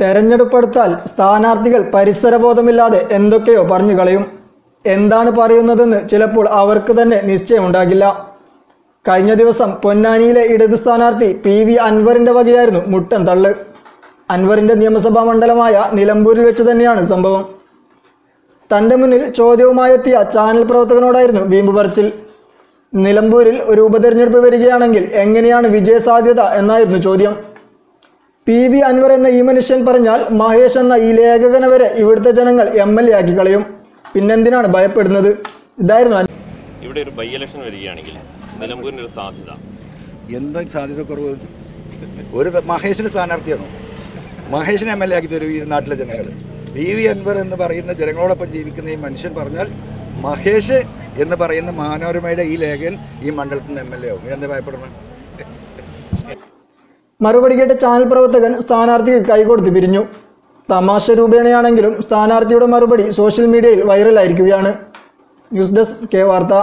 തെരഞ്ഞെടുപ്പെടുത്താൽ സ്ഥാനാർത്ഥികൾ പരിസരബോധമില്ലാതെ എന്തൊക്കെയോ പറഞ്ഞു കളയും. എന്താണ് പറയുന്നതെന്ന് ചിലപ്പോൾ അവർക്ക് തന്നെ നിശ്ചയമുണ്ടാകില്ല. കഴിഞ്ഞ ദിവസം പൊന്നാനിയിലെ ഇടത് സ്ഥാനാർത്ഥി പി വി അൻവറിന്റെ വകയായിരുന്നു മുട്ടൻ തള്ള്. അൻവറിന്റെ നിയമസഭാ മണ്ഡലമായ നിലമ്പൂരിൽ വെച്ച് തന്നെയാണ് സംഭവം. തന്റെ മുന്നിൽ ചോദ്യവുമായെത്തിയ ചാനൽ പ്രവർത്തകനോടായിരുന്നു വീമ്പ് പറച്ചിൽ. നിലമ്പൂരിൽ ഒരു ഉപതെരഞ്ഞെടുപ്പ് വരികയാണെങ്കിൽ എങ്ങനെയാണ് വിജയസാധ്യത എന്നായിരുന്നു ചോദ്യം. പി വി അൻവർ എന്ന ഈ മനുഷ്യൻ പറഞ്ഞാൽ മഹേഷ് എന്ന ഈ ലേഖകനെ വരെ ഇവിടുത്തെ ജനങ്ങൾ എം എൽ എ ആക്കി കളയും. പിന്നെന്തിനാണ് ഭയപ്പെടുന്നത്? ഇതായിരുന്നു ഇവിടെ ഒരു ബൈ ഇലക്ഷൻ വരികയാണെങ്കിൽ നിലമ്പൂരിന് ഒരു സാധ്യത. എന്താ സാധ്യത കുറവ്? ഒരു മഹേഷിന് സ്ഥാനാർത്ഥിയാണോ? മഹേഷിനെ എം എൽ എ ആക്കി തരും ഈ നാട്ടിലെ ജനങ്ങൾ പി വി അൻവർ എന്ന് പറയുന്ന ജനങ്ങളോടൊപ്പം ജീവിക്കുന്ന ഈ മനുഷ്യൻ പറഞ്ഞാൽ മഹേഷ് എന്ന് പറയുന്ന മാനോരമയുടെ ഈ ലേഖൻ ഈ മണ്ഡലത്തിൽ നിന്ന് എം എൽ എ ആവും. ഇതെന്താ ഭയപ്പെടണം മറുപടി കേട്ട ചാനൽ പ്രവർത്തകൻ സ്ഥാനാർത്ഥിക്ക് കൈകൊടുത്ത് പിരിഞ്ഞു. തമാശ രൂപേണയാണെങ്കിലും സ്ഥാനാർത്ഥിയുടെ മറുപടി സോഷ്യൽ മീഡിയയിൽ വൈറലായിരിക്കുകയാണ്. ന്യൂസ് ഡെസ്ക് കെ വാർത്ത.